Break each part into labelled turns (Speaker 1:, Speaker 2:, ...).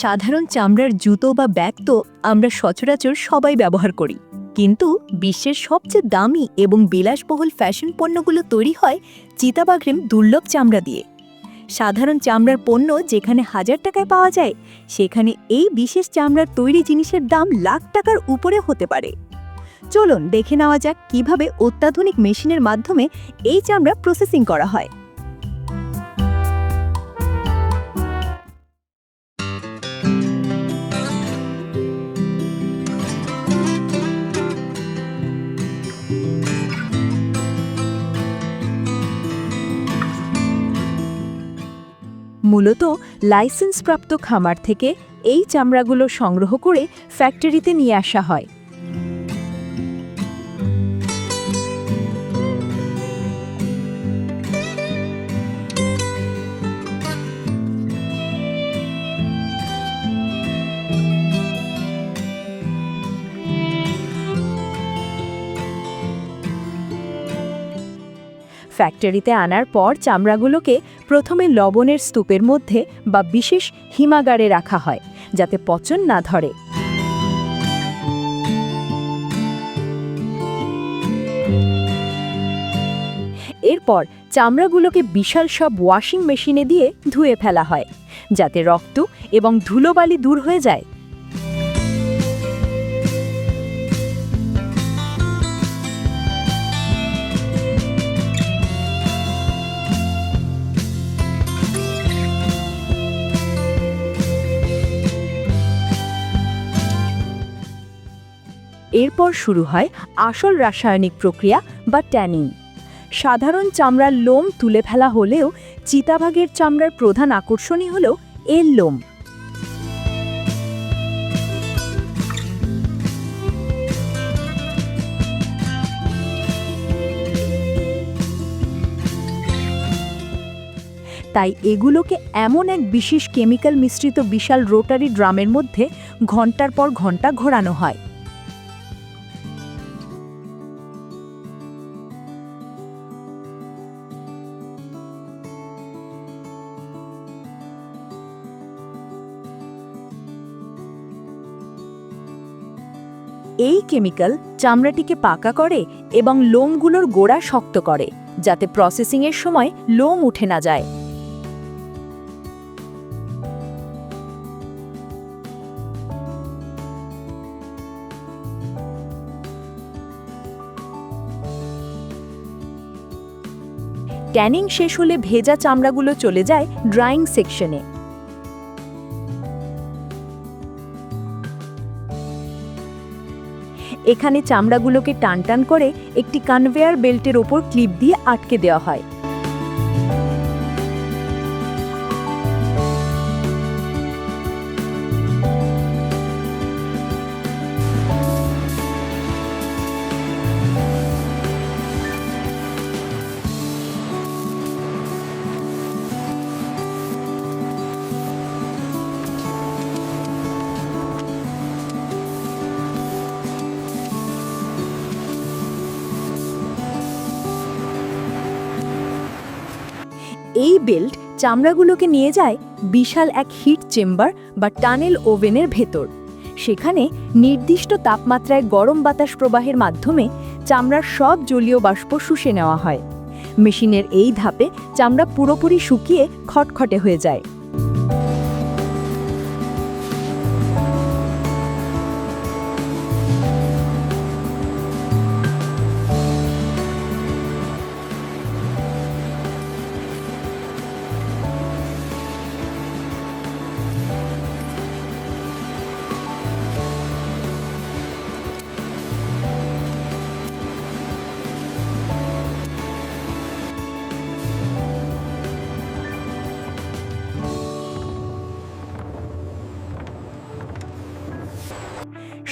Speaker 1: সাধারণ চামড়ার জুতো বা ব্যাগ তো আমরা সচরাচর সবাই ব্যবহার করি। কিন্তু বিশ্বের সবচেয়ে দামি এবং বিলাসবহুল ফ্যাশন পণ্যগুলো তৈরি হয় চিতাবাঘ্রেম দুর্লভ চামড়া দিয়ে। সাধারণ চামড়ার পণ্য যেখানে হাজার টাকায় পাওয়া যায়, সেখানে এই বিশেষ চামড়ার তৈরি জিনিসের দাম লাখ টাকার উপরে হতে পারে। চলুন দেখে নেওয়া যাক কীভাবে অত্যাধুনিক মেশিনের মাধ্যমে এই চামড়া প্রসেসিং করা হয়। মূলত লাইসেন্সপ্রাপ্ত খামার থেকে এই চামড়াগুলো সংগ্রহ করে ফ্যাক্টরিতে নিয়ে আসা হয়। ফ্যাক্টরিতে আনার পর চামড়াগুলোকে প্রথমে লবণের স্তূপের মধ্যে বা বিশেষ হিমাগারে রাখা হয়, যাতে পচন না ধরে। এরপর চামড়াগুলোকে বিশাল সব ওয়াশিং মেশিনে দিয়ে ধুয়ে ফেলা হয়, যাতে রক্ত এবং ধুলোবালি দূর হয়ে যায়। এরপর শুরু হয় আসল রাসায়নিক প্রক্রিয়া বা ট্যানিং। সাধারণ চামড়ার লোম তুলে ফেলা হলেও চিতাবাঘের চামড়ার প্রধান আকর্ষণই হল এর লোম। তাই এগুলোকে এমন এক বিশেষ কেমিক্যাল মিশ্রিত বিশাল রোটারি ড্রামের মধ্যে ঘণ্টার পর ঘণ্টা ঘোরানো হয়। এই কেমিক্যাল চামড়াটিকে পাকা করে এবং লোমগুলোর গোড়া শক্ত করে, যাতে প্রসেসিংয়ের সময় লোম উঠে না যায়। ট্যানিং শেষ হলে ভেজা চামড়াগুলো চলে যায় ড্রাইং সেকশনে এখানে চামড়াগুলোকে টান টান করে একটি কনভেয়ার বেল্টের ওপর ক্লিপ দিয়ে আটকে দেওয়া হয়। এই বেল্ট চামড়াগুলোকে নিয়ে যায় বিশাল এক হিট চেম্বার বা টানেল ওভেনের ভেতর। সেখানে নির্দিষ্ট তাপমাত্রায় গরম বাতাস প্রবাহের মাধ্যমে চামড়ার সব জলীয় বাষ্প শুষে নেওয়া হয়। মেশিনের এই ধাপে চামড়া পুরোপুরি শুকিয়ে খটখটে হয়ে যায়।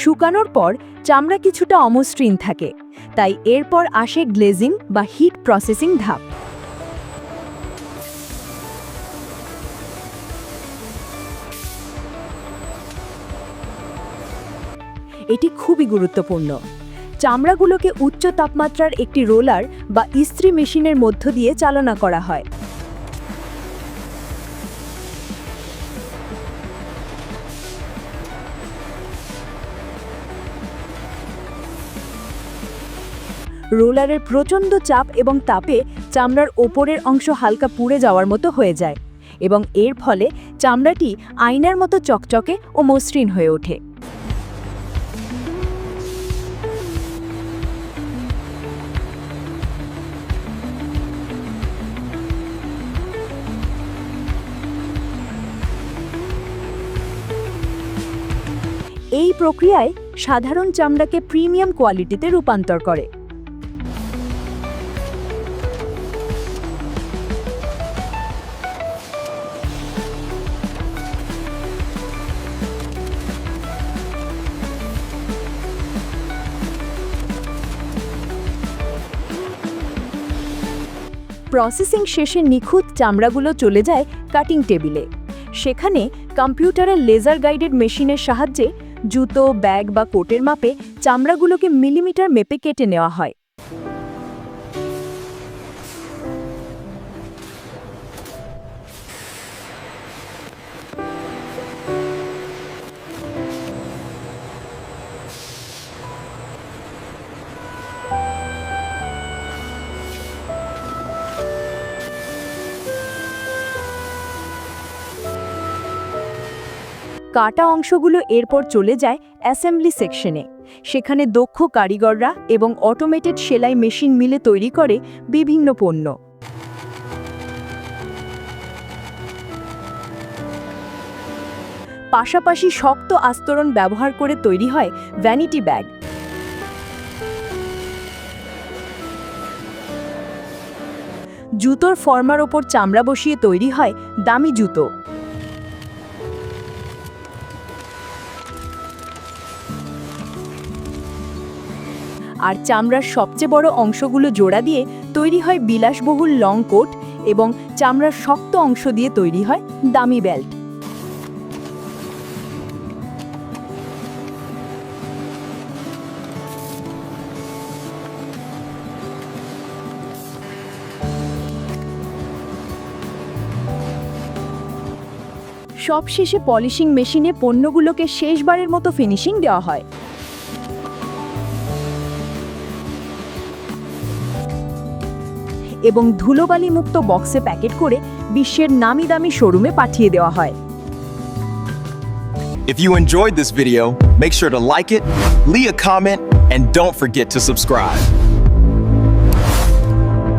Speaker 1: শুকানোর পর চামড়া কিছুটা অমসৃণ থাকে, তাই এরপর আসে গ্লেজিং বা হিট প্রসেসিং ধাপ। এটি খুবই গুরুত্বপূর্ণ। চামড়াগুলোকে উচ্চ তাপমাত্রার একটি রোলার বা ইস্ত্রি মেশিনের মধ্য দিয়ে চালনা করা হয়। রোলারের প্রচণ্ড চাপ এবং তাপে চামড়ার ওপরের অংশ হালকা পুড়ে যাওয়ার মতো হয়ে যায় এবং এর ফলে চামড়াটি আয়নার মতো চকচকে ও মসৃণ হয়ে ওঠে। এই প্রক্রিয়ায় সাধারণ চামড়াকে প্রিমিয়াম কোয়ালিটিতে রূপান্তর করে। প্রসেসিং শেষে নিখুঁত চামড়াগুলো চলে যায় কাটিং টেবিলে সেখানে কম্পিউটারের লেজার গাইডেড মেশিনের সাহায্যে জুতো, ব্যাগ বা কোটের মাপে চামড়াগুলোকে মিলিমিটার মেপে কেটে নেওয়া হয়। কাটা অংশগুলো এরপর চলে যায় অ্যাসেম্বলি সেকশনে। সেখানে দক্ষ কারিগররা এবং অটোমেটেড সেলাই মেশিন মিলে তৈরি করে বিভিন্ন পণ্য। পাশাপাশি শক্ত আস্তরণ ব্যবহার করে তৈরি হয় ভ্যানিটি ব্যাগ জুতোর ফর্মার ওপর চামড়া বসিয়ে তৈরি হয় দামি জুতো। আর চামড়ার সবচেয়ে বড় অংশগুলো জোড়া দিয়ে তৈরি হয় বিলাসবহুল লং কোট এবং চামড়ার শক্ত অংশ দিয়ে তৈরি হয় দামি বেল্ট। সবশেষে পলিশিং মেশিনে পণ্যগুলোকে শেষবারের মতো ফিনিশিং দেওয়া হয়। এবং ধুলোবালি মুক্ত বক্সে প্যাকেট করে বিশ্বের নামি দামি শোরুমে পাঠিয়ে দেওয়া হয়
Speaker 2: If you enjoyed this video, make sure to like it, leave a comment, and don't forget to subscribe.